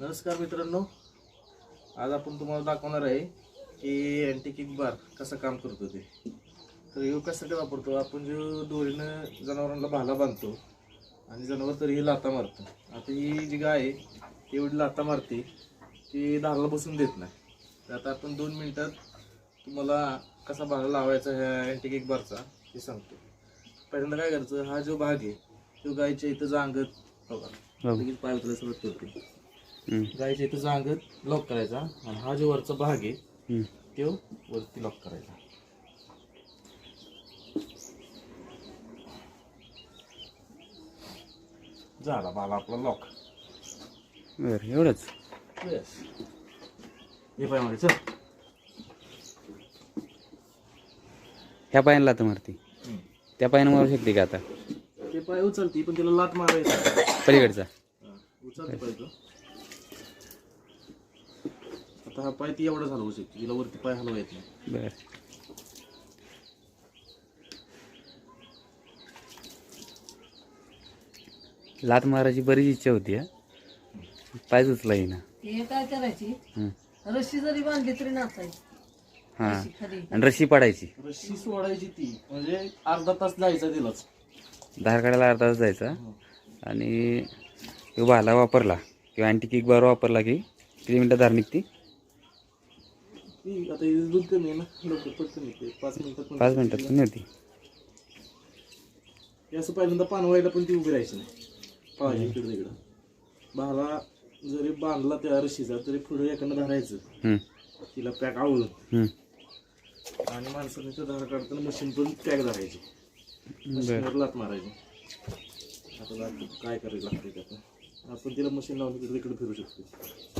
नमस्कार मित्रांनो. आज आपण तुम्हाला दाखवणार आहे की अँटी किक बार कसं काम करतो ते. तर ह्यो कशासाठी वापरतो? आपण जो दोरीनं जनावरांना भाला बांधतो आणि जनावर तरीही लाता मारतो. आता ही जी गाय आहे एवढी लाता मारते ती धाराला बसून देत नाही. तर आता आपण दोन मिनिटात तुम्हाला कसा भाला लावायचा ह्या अँटी किक बारचा ते सांगतो. पहिल्यांदा काय करायचं? हा जो भाग आहे तो गायच्या इथं जांगत बघा. हो. लगेच पाय उचलायला सुरुवात करते. गायच्या इथं जांगत लॉक करायचा. आणि हा जो वरचा भाग आहे. तो वरती लॉक करायचा. झाला बाला आपला लॉक बरं एवढंच. येस हे पायमध्ये चल. ह्या पायानं लात मारती. त्या पायानं मारू शकते का आता? ते पाय उचलती पण तिला लात मारायचा. पलीकडचा. उचलते तो. आता हा पाय ती एवढा झाला होऊ शकते. तिला वरती पाय हलवा येत नाही. बर. लात मारायची बरीच इच्छा होती हा. पायच उचला येईना हे काय करायची हम्म. रस्सी जरी बांधली तरी नाचायची. हा. अशी खाली आणि रशी पाडायची. रशी सोडायची ती. म्हणजे अर्धा तास जायचा तिलाच. धार काढायला अर्धा तास जायचा. आणि तो भाला वापरला. किंवा अँटी किक बार वापरला की किती मिनटं धार निघती. ती आता दूध कमी आहे ना लवकर पटकन पाच मिनिटात पण पाच मिनिटात पण होती हे असं पहिल्यांदा पानवायला पण ती उभी राहायची नाही पाहायची इकडे तिकडं भाला जरी बांधला त्या रशीचा तरी पुढे एखादं धरायचं तिला पॅक आवळून हम्म. आणि माणसाने ते धार काढताना मशीन पण पॅक धरायची मशीनवर लात मारायची आता काय करायला लागते ते आता आपण तिला मशीन लावून इकडे तिकडे फिरू शकतो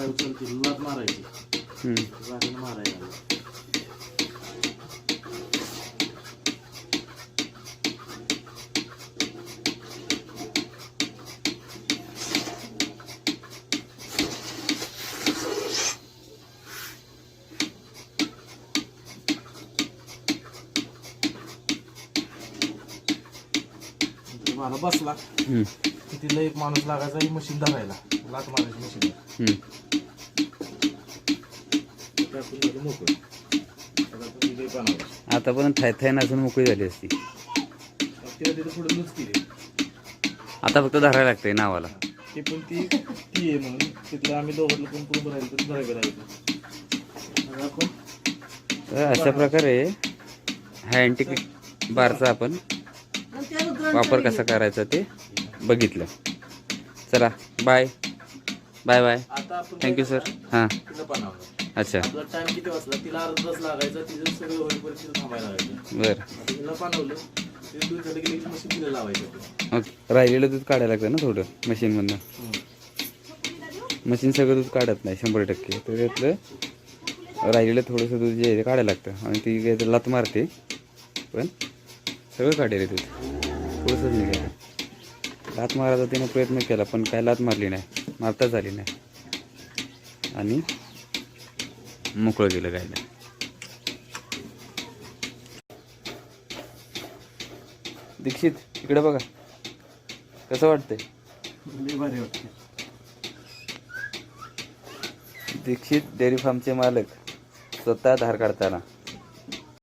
तरी पाय उचलते लात मारायची हम्म. मारायला मला बसला. की तिला एक माणूस लागायचा ही मशीन धरायला. लात मारायची मशीन. त्यातून झालं मोकळं थाय थाय नाचून मोकळी झाली असती. तिला तिथे पुढे लूज केली आता फक्त धरायला लागतंय नावाला. ती पण ती ती आहे म्हणून. तिथलं आम्ही दोघांना पण पुढे राहिलो तर धरायला लागतो आता आपण तर अशा प्रकारे हा अँटी बारचा आपण वापर कसा करायचा ते बघितलं. चला bye bye bye thank you sir हां. अच्छा. बरं. ओके. राहिलेलं दूध काढायला लागतं ना थोडं मशीनमधनं मशीन सगळं दूध काढत नाही शंभर टक्के. तर त्यातलं राहिलेलं थोडंसं दूध जे आहे ते काढायला लागतं. आणि ते लात मारते. पण सगळं काढेल दूध. थोडंसंच निघालं. लात मारायचा तिने प्रयत्न केला पण काय लात मारली नाही. मारताच आली नाही. आणि मोकळं गेलं गायला दीक्षित इकडे बघा. कसं वाटतंय? भारी दीक्षित डेअरी फार्मचे मालक स्वतः धार काढताना.